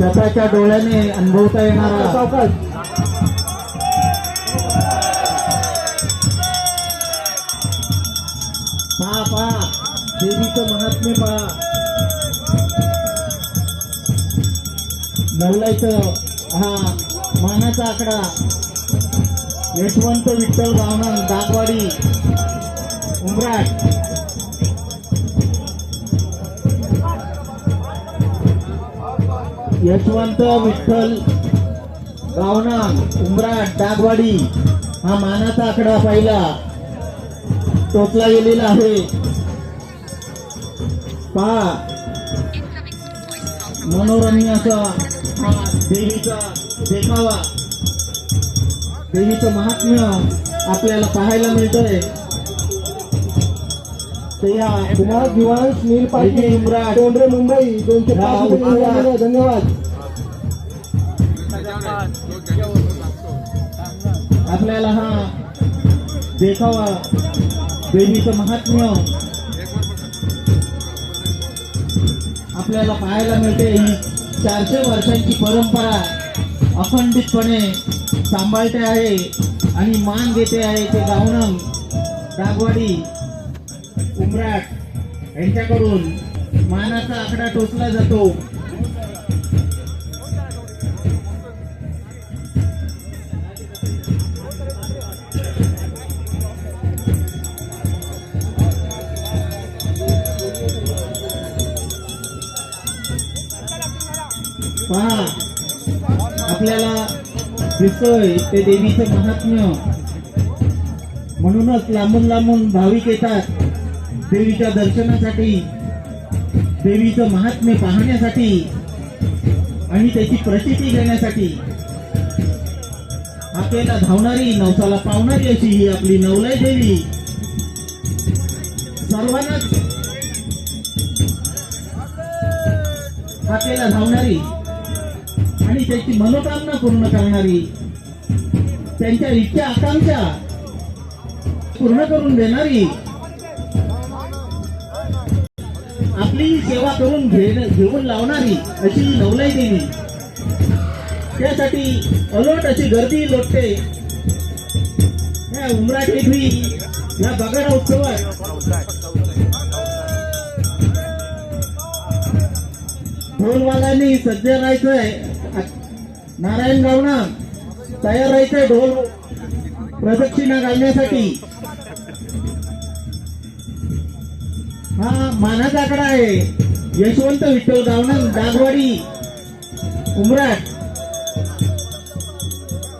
स्वतःच्या डोळ्याने अनुभवता येणारा सावकाश. पहा पहा. देवीचं महात्म्य पहा. नवलाईचं हा मानाचा आकडा. यशवंत विठ्ठल गावणा दागवाडी. उमराट यशवंत विठ्ठल गावना उमराट डागवाडी हा मानाचा आकडा पहिला. टोचला गेलेला आहे. पहा मनोरंजनाचा हा देवीचा देखावा. देवीचं महात्म्य आपल्याला पाहायला मिळतंय. कुमार दिवांश नील पाटील मुंबई दोनशे पाच रुपये. धन्यवाद. आपल्याला हा देखावा देवीचं महात्म्य आपल्याला पाहायला मिळते. ही चारशे वर्षांची परंपरा अखंडितपणे सांभाळते आहे आणि मान देते आहे ते गावणं दागवाडी उमराट यांच्याकडून मानाचा आकडा टोचला जातो. पहा आपल्याला दिसतोय ते देवीचं महात्म्य. म्हणूनच लांबून लांबून भाविक येतात. देवीच्या दर्शनासाठी देवीचं महात्म्य पाहण्यासाठी आणि त्याची प्रचिती घेण्यासाठी आपल्याला धावणारी नवसाला पावणारी अशी ही आपली नवलय देवी. सर्वांनाच आपल्याला धावणारी आणि त्याची मनोकामना पूर्ण करणारी त्यांच्या इच्छा आकांक्षा पूर्ण करून देणारी आपली सेवा करून घेऊन लावणारी अशी नवलाई देवी. त्यासाठी अलोट अशी गर्दी लोटते. या उमराट देवी या बगाडा उत्सवात. ढोलवाल्यांनी सज्ज राहायचंय. नारायण गावना तयार राहायचंय ढोल प्रदक्षिणा घालण्यासाठी. हा मानाचा आकडा आहे. यशवंत विठ्ठल गावना दागवाडी उमराट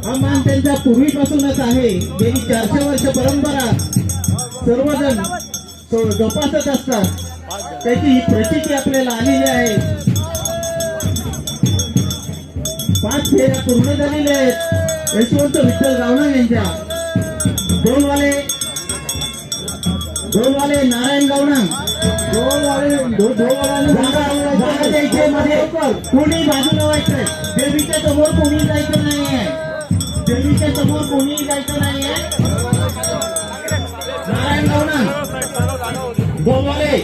हा मान त्यांचा पूर्वीपासूनच आहे. गेली चारशे वर्ष परंपरा सर्वजण जोपासत असतात. त्याची ही प्रचिती आपल्याला आलेली आहे. पाच फेऱ्या पूर्ण झालेल्या आहेत. यशवंत विठ्ठल गावणा यांच्या. दोनवाले दोनवाले नारायण गावणा कोणी बाजूला व्हायचंय देवीच्या समोर कोणी जायचं नाहीये देवीच्या समोर कोणी जायचं नाहीये नारायण भावना बोलवाले.